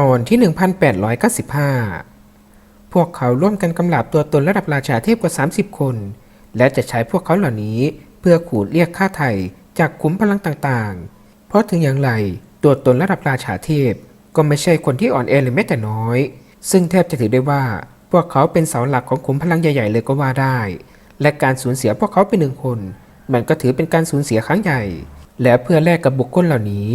ตอนที่ 1895 พวกเขาร่วมกันกำลาบตัวตนระดับราชาเทพกว่า 30 คน และจะใช้พวกเขาเหล่านี้เพื่อขูดเรียกค่าไถ่จากขุมพลังต่างๆ เพราะถึงอย่างไรตัวตนระดับราชาเทพก็ไม่ใช่คนที่อ่อนแอหรือแม้แต่น้อย ซึ่งแทบจะถือได้ว่าพวกเขาเป็นเสาหลักของขุมพลังใหญ่ ๆ เลยก็ว่าได้ และการสูญเสียพวกเขาเป็นหนึ่งคน มันก็ถือเป็นการสูญเสียครั้งใหญ่ และเพื่อแลกกับบุคคลเหล่านี้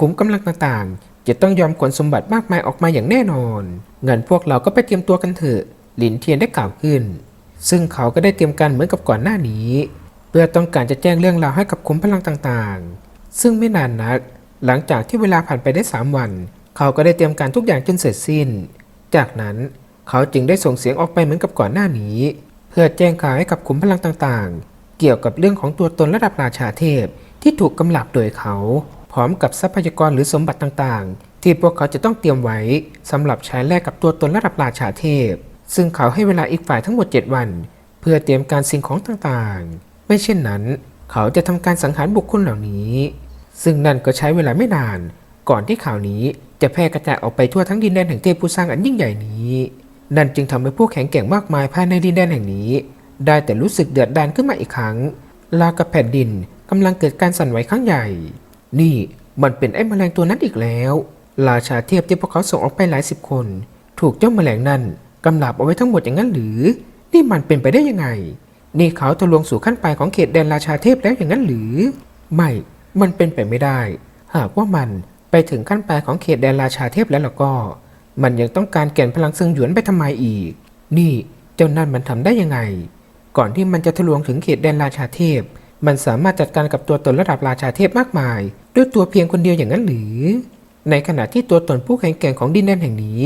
ขุมกำลังต่างๆ จะต้องยอมขนสมบัติมากมายออกมาอย่างแน่นอน เงินพวกเราก็ไปเตรียมตัวกันเถอะ หลินเทียนได้กล่าวขึ้น ซึ่งเขาก็ได้เตรียมการเหมือนกับก่อนหน้านี้ เพื่อต้องการจะแจ้งเรื่องราวให้กับขุมพลังต่างๆ ซึ่งไม่นานนัก หลังจากที่เวลาผ่านไปได้ 3 วัน เขาก็ได้เตรียมการทุกอย่างจนเสร็จสิ้น จากนั้นเขาจึงได้ส่งเสียงออกไปเหมือนกับก่อนหน้านี้ เพื่อแจ้งข่าวให้กับขุมพลังต่างๆ เกี่ยวกับเรื่องของตัวตนระดับราชาเทพที่ถูกกำลับโดยเขา พร้อมกับทรัพยากรหรือสมบัติต่างๆ ที่พวกเขาจะต้องเตรียมไว้สำหรับใช้แลกกับตัวตนระดับราชาเทพ ซึ่งเขาให้เวลาอีกฝ่ายทั้งหมด 7 วัน เพื่อเตรียมการสิ่งของต่างๆ ไม่เช่นนั้น เขาจะทำการสังหารบุคคลเหล่านี้ ซึ่งนั่นก็ใช้เวลาไม่นาน ก่อนที่ข่าวนี้จะแพร่กระจายออกไปทั่วทั้งดินแดนแห่งเทพผู้สร้างอันยิ่งใหญ่นี้ นั่นจึงทำให้ผู้แข็งแกร่งมากมายภายในดินแดนแห่งนี้ ได้แต่รู้สึกเดือดดานขึ้นมาอีกครั้งรากับแผ่นดินกำลังเกิดการสั่นไหวครั้งใหญ่ นี่มันเป็นไอ้แมลงตัวนั้นอีกแล้ว ราชาเทพที่พวกเขาส่งออกไปหลายสิบคน ถูกเจ้าแมลงนั่นกำลับเอาไว้ทั้งหมดอย่างนั้นหรือ นี่มันเป็นไปได้ยังไง นี่เขาทะลวงสู่ขั้นปลายของเขตแดนราชาเทพแล้วอย่างนั้นหรือ ไม่ มันเป็นไปไม่ได้ หากว่ามันไปถึงขั้นปลายของเขตแดนราชาเทพแล้วล่ะก็ มันยังต้องการแก่นพลังเซิงหยวนไปทำไมอีก นี่เจ้านั่นมันทำได้ยังไง ก่อนที่มันจะทะลวงถึงเขตแดนราชาเทพ มันสามารถจัดการกับตัวตนระดับราชาเทพมากมาย ด้วยตัวเพียงคนเดียวอย่างนั้นหรือ ในขณะที่ตัวตนผู้แข็งแกร่งของดินแดนแห่งนี้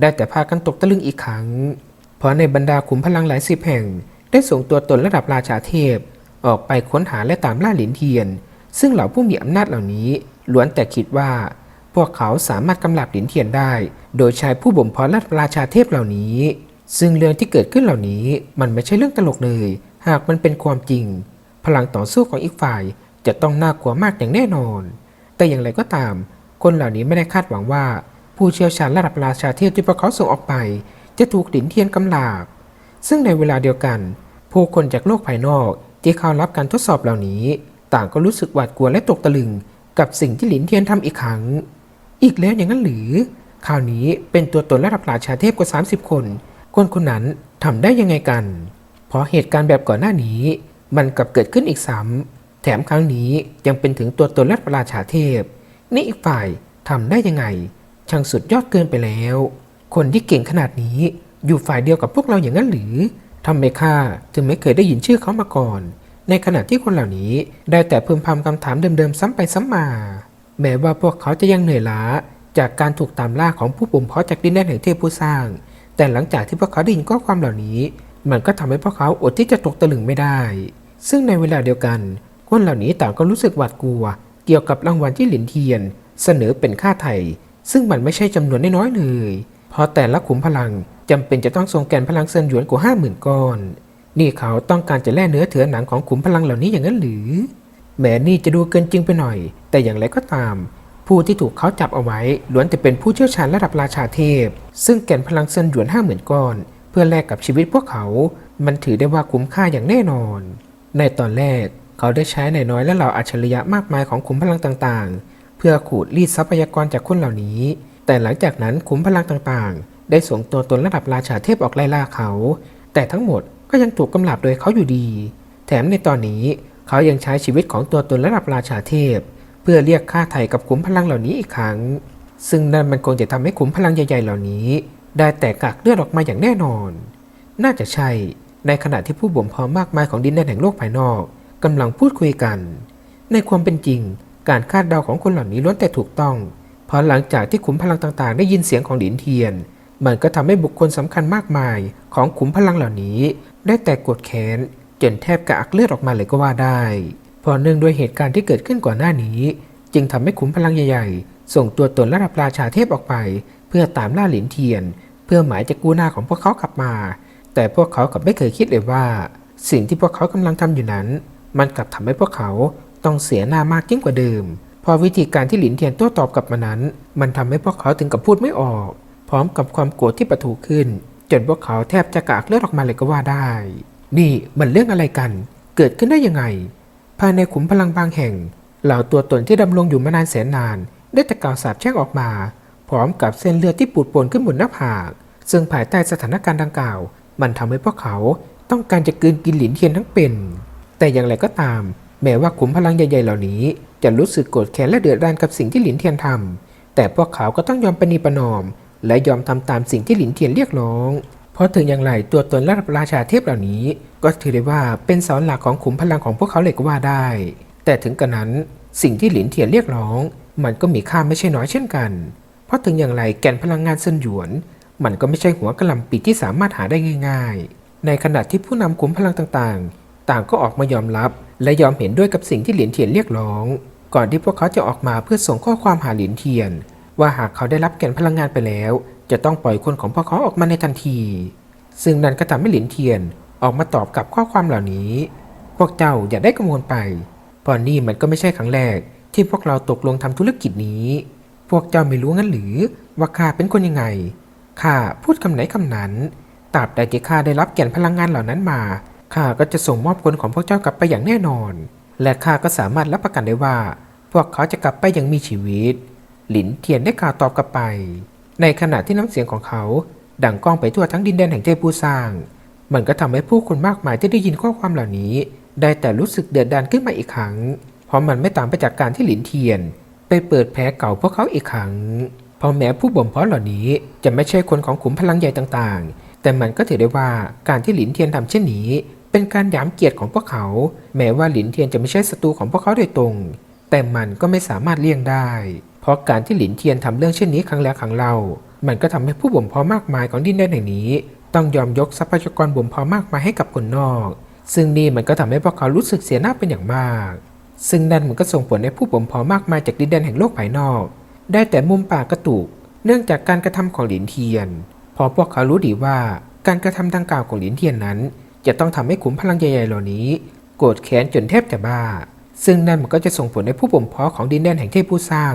ได้แต่พากันตกตะลึงอีกครั้ง เพราะในบรรดาขุมพลังหลายสิบแห่ง ได้ส่งตัวตนระดับราชาเทพ ออกไปค้นหาและตามล่าหลินเทียน ซึ่งเหล่าผู้มีอำนาจเหล่านี้ล้วนแต่คิดว่า พวกเขาสามารถกำลับหลินเทียนได้ โดยใช้ผู้บ่มเพาะระดับราชาเทพเหล่านี้ ซึ่งเรื่องที่เกิดขึ้นเหล่านี้มันไม่ใช่เรื่องตลกเลย หากมันเป็นความจริง ลังต่อสู้ของอีกฝ่ายจะต้องน่ากลัวมากอย่างแน่นอน แต่อย่างไรก็ตาม คนเหล่านี้ไม่ได้คาดหวังว่า ผู้เชี่ยวชาญระดับราชาเทพที่พวกเขาส่งออกไป จะถูกหลินเทียนกำลาบ ซึ่งในเวลาเดียวกัน ผู้คนจากโลกภายนอกที่เข้ารับการทดสอบเหล่านี้ ต่างก็รู้สึกหวาดกลัวและตกตะลึง กับสิ่งที่หลินเทียนทำอีกครั้ง อีกแล้วอย่างนั้นหรือ คราวนี้เป็นตัวตนระดับราชาเทพกว่า 30 คน คนคนนั้นทำได้ยังไงกัน เพราะเหตุการณ์แบบก่อนหน้านี้ มันกลับเกิดขึ้นอีกซ้ำแถมครั้งนี้ยังเป็นถึงตัวตนระดับราชาเทพ นี่อีกฝ่ายทำได้ยังไง ช่างสุดยอดเกินไปแล้ว คนที่เก่งขนาดนี้อยู่ฝ่ายเดียวกับพวกเราอย่างนั้นหรือทำไมข้าถึงไม่เคยได้ยินชื่อเขามาก่อน ในขณะที่คนเหล่านี้ได้แต่พึมพำคำถามเดิมๆซ้ำไปซ้ำมา แม้ว่าพวกเขาจะยังเหนื่อยล้าจากการถูกตามล่าของผู้บ่มเพาะจากดินแดนแห่งเทพผู้สร้าง แต่หลังจากที่พวกเขาได้ยินข้อความเหล่านี้ มันก็ทำให้พวกเขาอดที่จะตกตะลึงไม่ได้ ซึ่งในเวลาเดียวกัน คนเหล่านี้ต่างก็รู้สึกหวาดกลัว เกี่ยวกับรางวัลที่หลินเทียน เสนอเป็นค่าไถ่ซึ่งมันไม่ใช่จำนวนน้อยๆเลยเพราะแต่ละขุมพลังจำเป็นจะต้องส่งแกนพลังเซินหยวนกว่าห้าหมื่นก้อน นี่เขาต้องการจะแล่เนื้อเถือหนังของขุมพลังเหล่านี้อย่างนั้นหรือ แม้นี่จะดูเกินจริงไปหน่อย แต่อย่างไรก็ตาม ผู้ที่ถูกเขาจับเอาไว้ล้วนแต่เป็นผู้เชี่ยวชาญระดับราชาเทพ ซึ่งแก่นพลังเซินหยวนห้าหมื่นก้อน เพื่อแลกกับชีวิตพวกเขา มันถือได้ว่าคุ้มค่าอย่างแน่นอน ในตอนแรกเขาได้ใช้ในน้อยและเหล่าอัจฉริยะมากมายของขุมพลังต่างๆ เพื่อขูดรีดทรัพยากรจากคนเหล่านี้ แต่หลังจากนั้นขุมพลังต่างๆ ได้ส่งตัวตนระดับราชาเทพออกไล่ล่าเขา แต่ทั้งหมดก็ยังถูกกำลับโดยเขาอยู่ดี แถมในตอนนี้เขายังใช้ชีวิตของตัวตนระดับราชาเทพ เพื่อเรียกค่าไถ่กับขุมพลังเหล่านี้อีกครั้ง ซึ่งนั่นมันคงจะทำให้ขุมพลังใหญ่ๆเหล่านี้ ได้แตกกากเลือดออกมาอย่างแน่นอน น่าจะใช่ ในขณะที่ผู้บ่มเพาะมากมายของดินแดนแห่งโลกภายนอกกำลังพูดคุยกัน ในความเป็นจริง การคาดเดาของคนเหล่านี้ล้วนแต่ถูกต้อง เพราะหลังจากที่ขุมพลังต่างๆ ได้ยินเสียงของหลินเทียน มันก็ทำให้บุคคลสำคัญมากมายของขุมพลังเหล่านี้ ได้แต่กดแขนจนแทบกระอักเลือดออกมาเลยก็ว่าได้เพราะเนื่องด้วยเหตุการณ์ที่เกิดขึ้นก่อนหน้านี้ จึงทำให้ขุมพลังใหญ่ๆ ส่งตัวตนระดับราชาเทพออกไป เพื่อตามล่าหลินเทียน เพื่อหมายจะกู้หน้าของพวกเขากลับมา แต่พวกเขากลับไม่เคยคิดเลยว่า สิ่งที่พวกเขากำลังทำอยู่นั้น มันกลับทำให้พวกเขาต้องเสียหน้ามากยิ่งกว่าเดิม พอวิธีการที่หลินเทียนโต้ตอบกลับมานั้น มันทำให้พวกเขาถึงกับพูดไม่ออก พร้อมกับความโกรธที่ประทุขึ้น จนพวกเขาแทบจะกากเลือดออกมาเลยก็ว่าได้ นี่มันเรื่องอะไรกัน เกิดขึ้นได้ยังไง ภายในขุมพลังบางแห่ง เหล่าตัวตนที่ดำรงอยู่มานานแสนนาน ได้ต่กาวสาบแช่งออกมา พร้อมกับเส้นเลือดที่ปูดโปนขึ้นบนหน้าผาก ซึ่งภายใต้สถานการณ์ดังกล่าว มันทำให้พวกเขาต้องการจะกืนกินหลินเทียนทั้งเป็น แต่อย่างไรก็ตาม แม้ว่าขุมพลังใหญ่ๆเหล่านี้ จะรู้สึกโกรธแค้นและเดือดร้อนกับสิ่งที่หลินเทียนทำแต่พวกเขาก็ต้องยอมปณีประนอม และยอมทำตามสิ่งที่หลินเทียนเรียกร้อง เพราะถึงอย่างไรตัวตนระดับราชาเทพเหล่านี้ ก็ถือได้ว่าเป็นเสาหลักของขุมพลังของพวกเขาเลยก็ว่าได้ แต่ถึงกระนั้นสิ่งที่หลินเทียนเรียกร้อง มันก็มีค่าไม่ใช่น้อยเช่นกัน เพราะถึงอย่างไรแก่นพลังงานเซนหยวน มันก็ไม่ใช่หัวกระลำปีที่สามารถหาได้ง่าย ๆ ในขณะที่ผู้นำขุมพลังต่างๆ ต่างก็ออกมายอมรับ และยอมเห็นด้วยกับสิ่งที่เหรียญเทียนเรียกร้อง ก่อนที่พวกเขาจะออกมาเพื่อส่งข้อความหาเหรียญเทียน ว่าหากเขาได้รับแก่นพลังงานไปแล้ว จะต้องปล่อยคนของพวกเขาออกมาในทันที ซึ่งนั่นก็ทำให้เหรียญเทียนออกมาตอบกับข้อความเหล่านี้ พวกเจ้าอย่าได้กังวลไปเพราะนี่มันก็ไม่ใช่ครั้งแรก ที่พวกเราตกลงทำธุรกิจนี้ พวกเจ้าไม่รู้งั้นหรือว่าข้าเป็นคนยังไง ข้าพูดคำไหนคำนั้นตราบใดที่ข้าได้รับแก่นพลังงานเหล่านั้นมาข้าก็จะส่งมอบคนของพวกเจ้ากลับไปอย่างแน่นอน และข้าก็สามารถรับประกันได้ว่า พวกเขาจะกลับไปอย่างมีชีวิต หลินเทียนได้กล่าวตอบกลับไป ในขณะที่น้ำเสียงของเขา ดังก้องไปทั่วทั้งดินแดนแห่งเทพผู้สร้าง มันก็ทำให้ผู้คนมากมายที่ได้ยินข้อความเหล่านี้ ได้แต่รู้สึกเดือดดานขึ้นมาอีกครั้ง เพราะมันไม่ต่างไปจากการที่หลินเทียน ไปเปิดแผลเก่าพวกเขาอีกครั้ง เพราะแม้ผู้บ่มเพาะเหล่านี้จะไม่ใช่คนของขุมพลังใหญ่ต่างๆ แต่มันก็ถือได้ว่าการที่หลินเทียนทำเช่นนี้ เป็นการยามเกียรติของพวกเขา แม้ว่าหลินเทียนจะไม่ใช่ศัตรูของพวกเขาโดยตรง แต่มันก็ไม่สามารถเลี่ยงได้ เพราะการที่หลินเทียนทำเรื่องเช่นนี้ครั้งแล้วครั้งเล่า มันก็ทำให้ผู้บ่มเพาะมากมายของดินแดนแห่งนี้ ต้องยอมยกทรัพยากรบ่มเพาะมากมายให้กับคนนอก ซึ่งนี่มันก็ทำให้พวกเขารู้สึกเสียหน้าเป็นอย่างมาก ซึ่งนั่นมันก็ส่งผลให้ผู้บ่มเพาะมากมายจากดินแดนแห่งโลกภายนอก ได้แต่มุมปากกระตุก เนื่องจากการกระทำของหลินเทียน พอพวกเขารู้ดีว่าการกระทำดังกล่าวของหลินเทียนนั้น จะต้องทำให้ขุมพลังใหญ่ๆเหล่านี้ โกรธแค้นจนแทบจะบ้า ซึ่งนั่นมันก็จะส่งผลให้ผู้บ่มเพาะของดินแดนแห่งเทพผู้สร้าง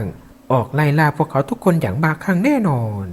ออกไล่ล่าพวกเขาทุกคนอย่างบ้าคลั่งแน่นอน